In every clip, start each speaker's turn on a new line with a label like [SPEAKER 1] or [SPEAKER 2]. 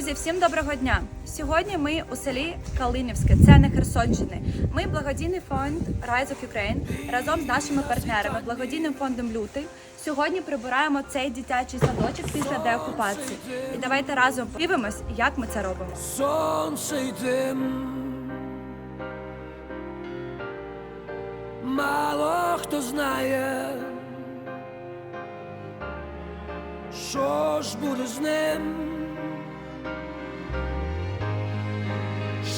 [SPEAKER 1] Друзі, всім доброго дня! Сьогодні ми у селі Калинівське, це на Херсонщини. Ми благодійний фонд Rise of Ukraine разом з нашими партнерами, благодійним фондом Лютий. Сьогодні прибираємо цей дитячий садочок після деокупації. І давайте разом подивимось, як ми це робимо.
[SPEAKER 2] сонце й дим. Мало хто знає, що ж буде з ним,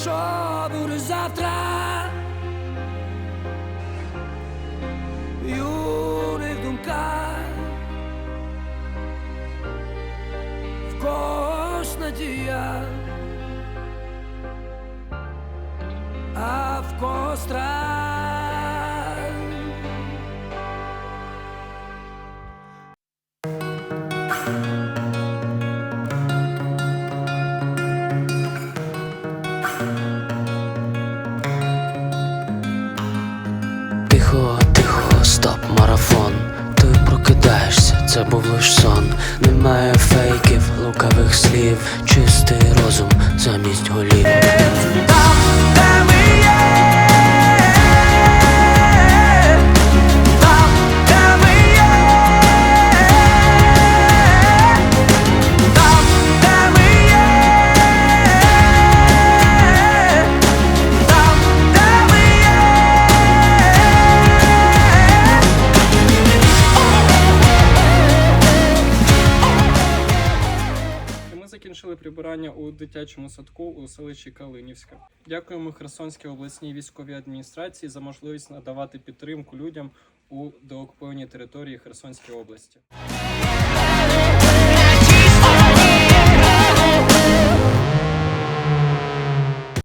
[SPEAKER 2] що буде завтра. Юних думках в когось надія, а в когось страх.
[SPEAKER 3] Стоп, марафон. Ти прокидаєшся, це був лиш сон. Немає фейків, лукавих слів, чистий розум замість голів.
[SPEAKER 4] Закінчили прибирання у дитячому садку у селищі Калинівське. Дякуємо Херсонській обласній військовій адміністрації за можливість надавати підтримку людям у деокупованій території Херсонської області.